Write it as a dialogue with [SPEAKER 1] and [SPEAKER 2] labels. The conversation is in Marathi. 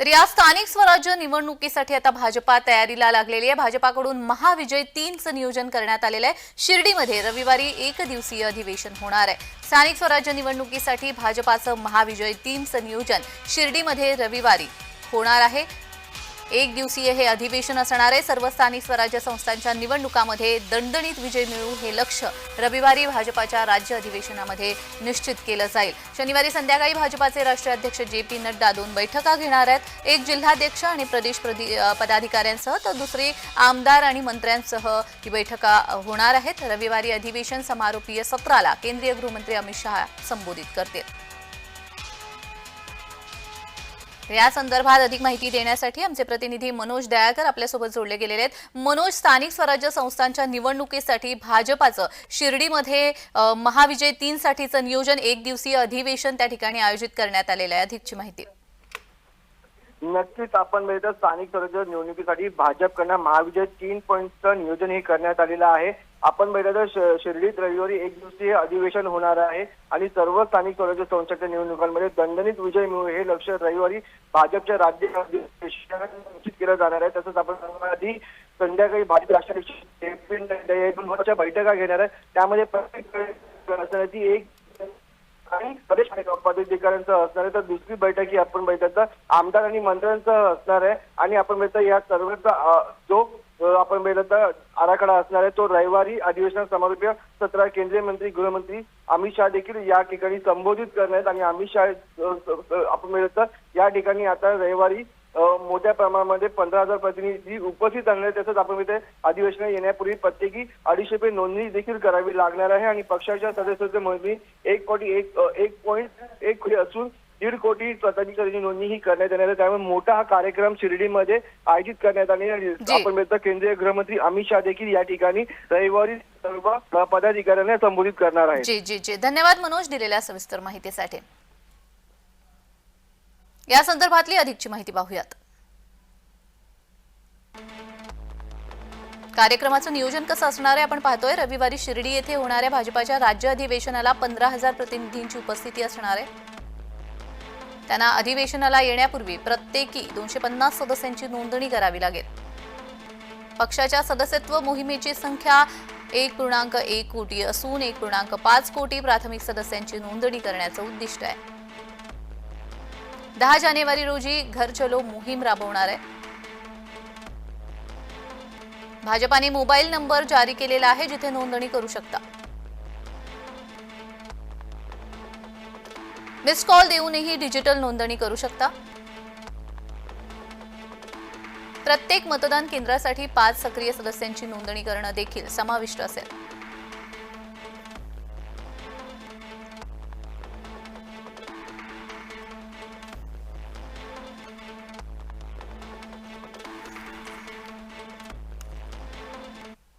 [SPEAKER 1] तर या स्थानिक स्वराज्य निवडणुकीसाठी आता भाजपा तयारीला लागलेली आहे. भाजपाकडून महाविजय तीनचं नियोजन करण्यात आलेलं आहे. शिर्डीमध्ये रविवारी एक दिवसीय अधिवेशन होणार आहे. स्थानिक स्वराज्य निवडणुकीसाठी भाजपाचं महाविजय तीनचं नियोजन शिर्डीमध्ये रविवारी होणार आहे. एक दिवसीय हे अधिवेशन असणार आहे. सर्व स्थानिक स्वराज्य संस्थांच्या निवडणुकामध्ये दणदणीत विजय मिळवू हे लक्ष रविवारी भाजपाच्या राज्य अधिवेशनामध्ये निश्चित केलं जाईल. शनिवारी संध्याकाळी भाजपाचे राष्ट्रीय अध्यक्ष जे पी नड्डा दोन बैठका घेणार आहेत. एक जिल्हाध्यक्ष आणि प्रदेश पदाधिकाऱ्यांसह तर दुसरी आमदार आणि मंत्र्यांसह ही बैठका होणार आहेत. रविवारी अधिवेशन समारोपीय सत्राला केंद्रीय गृहमंत्री अमित शहा संबोधित करतील. या संदर्भात अधिक माहिती देण्यासाठी आमचे प्रतिनिधी मनोज दयाकर आपल्यासोबत जोडले गेलेले आहेत. मनोज स्थानिक स्वराज्य संस्थांच्या निवडणुकीसाठी भाजपाचं शिर्डीमध्ये महाविजय तीन साठीचं नियोजन एक दिवसीय अधिवेशन त्या ठिकाणी आयोजित करण्यात आलेलं आहे. अधिकची माहिती.
[SPEAKER 2] नक्कीच आपण बघितलं स्थानिक स्वराज्य निवडणुकीसाठी भाजपकडनं महाविजय तीन पॉईंटचं नियोजन हे करण्यात आलेलं आहे. आपण बघितलं तर शिर्डीत रविवारी एक दिवसीय अधिवेशन होणार आहे आणि सर्व स्थानिक स्वराज्य संस्थांच्या निवडणुकांमध्ये दणदणीत विजय मिळू हे लक्ष रविवारी भाजपच्या राज्य निश्चित केलं जाणार आहे. तसंच आपण आधी संध्याकाळी भाजप राष्ट्राध्यक्ष बैठका घेणार आहे. त्यामध्ये प्रत्येक एक आणि प्रदेश पदाधिकाऱ्यांचं असणार आहे. तर दुसरी बैठक ही आपण बैठक आमदार आणि मंत्र्यांचं असणार आहे. आणि आपण बघितलं या सर्वांचा जो आपण बैठक आराखडा असणार आहे तो रविवारी अधिवेशन समारोपीय सत्र केंद्रीय मंत्री गृहमंत्री अमित शहा देखील या ठिकाणी संबोधित करणार आहेत. आणि अमित शहा आपण बैठक या ठिकाणी आता रविवारी मोठ्या प्रमाणामध्ये पंधरा हजार प्रतिनिधी उपस्थित राहणार तसंच आपण इथे अधिवेशन येण्यापूर्वी प्रत्येकी अडीचशे रुपये नोंदणी देखील करावी लागणार आहे आणि पक्षाच्या सदस्यांची नोंदणी एक कोटी एक एक पॉईंट एक कोटी असून दीड कोटी पदाधिकाऱ्यांची नोंदणी ही करण्यात येणार आहे. त्यामुळे मोठा हा कार्यक्रम शिर्डीमध्ये आयोजित करण्यात आले आणि आपण केंद्रीय गृहमंत्री अमित शहा देखील या ठिकाणी रविवारी सर्व पदाधिकाऱ्यांना संबोधित करणार आहेत.
[SPEAKER 1] जी जी जी. धन्यवाद मनोज दिलेल्या सविस्तर माहितीसाठी. या संदर्भातली अधिकची माहिती पाहूयात. कार्यक्रमाचं नियोजन कसं असणार आहे? आपण पाहतोय रविवारी शिर्डी येथे होणाऱ्या भाजपाच्या राज्य अधिवेशनाला पंधरा हजार प्रतिनिधींची उपस्थिती असणार आहे. त्यांना अधिवेशनाला येण्यापूर्वी प्रत्येकी दोनशे पन्नास सदस्यांची नोंदणी करावी लागेल. पक्षाच्या सदस्यत्व मोहिमेची संख्या एक पूर्णांक एक कोटी असून एक पूर्णांक पाच कोटी प्राथमिक सदस्यांची नोंदणी करण्याचं उद्दिष्ट आहे. दहा जानेवारी रोजी घर चलो मोहीम राबवणार आहे. भाजपाने मोबाईल नंबर जारी केलेला आहे जिथे नोंदणी करू शकता. मिस कॉल देऊनही डिजिटल नोंदणी करू शकता. प्रत्येक मतदान केंद्रासाठी पाच सक्रिय सदस्यांची नोंदणी करणं देखील समाविष्ट असेल.